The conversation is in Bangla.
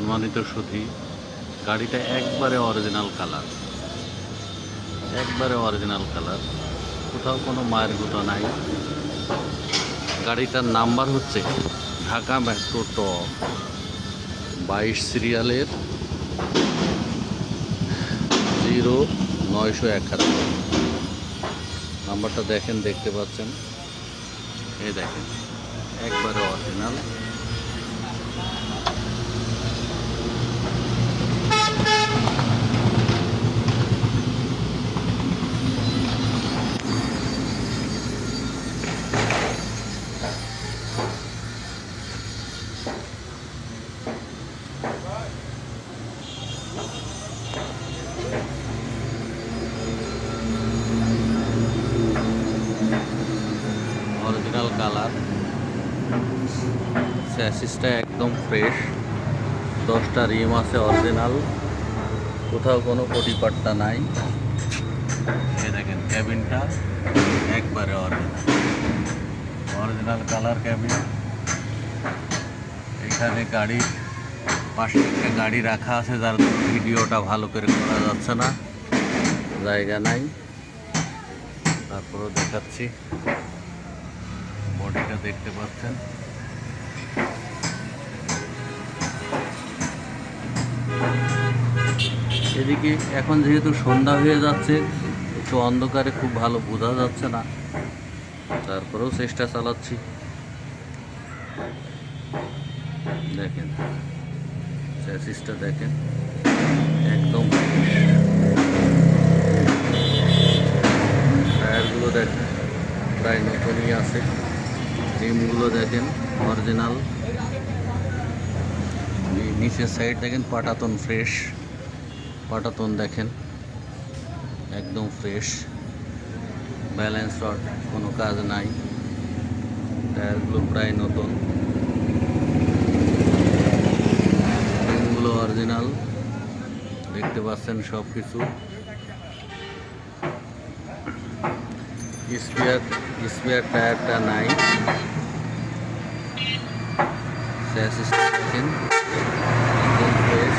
সম্মানিত সুধী গাড়িটা একবারে অরিজিনাল কালার একবারে অরিজিনাল কালার কোথাও কোনো মায়ের গুঁতো নাই। গাড়িটার নাম্বার হচ্ছে ঢাকা মেট্রো ট। বাইশ সিরিয়ালের জিরো নয়শো একাত্তর। নাম্বারটা দেখেন, দেখতে পাচ্ছেন? এই দেখেন, একবারে অরিজিনাল স্যাসিসটা একদম ফ্রেশ দশটা রিম আছে অরিজিনাল কোথাও কোনো পটিপাট্টা নাই। দেখেন ক্যাবিনটা একবারে অরিজিনাল অরিজিনাল কালার ক্যাবিন এখানে গাড়ির পাশে একটা গাড়ি রাখা আছে, যার ভিডিওটা ভালো করে করা যাচ্ছে না। জায়গা নাই। তারপরেও দেখাচ্ছি। দেখতে পাচ্ছেন। এদিকে এখন যেহেতু সন্ধ্যা হয়ে যাচ্ছে, একটু অন্ধকারে খুব ভালো বোঝা যাচ্ছে না। তারপরেও চেষ্টা চালাচ্ছি। দেখেন চ্যাসিসটা দেখেন, একদম টায়ারগুলো দেখেন, প্রায় নতুনই আছে। রিমগুলো দেখেন অরিজিনাল নিচের সাইড দেখেন, পাটাতন ফ্রেশ পাটাতন দেখেন, একদম ফ্রেশ ব্যালেন্স রড, কোনো কাজ নাই। টায়ারগুলো প্রায় নতুন। রিমগুলো অরিজিনাল দেখতে পাচ্ছেন সব কিছু স্পেয়ার স্পেয়ার টায়ারটা নাই। স্যাসিসটা দেখেন একদম ফ্রেশ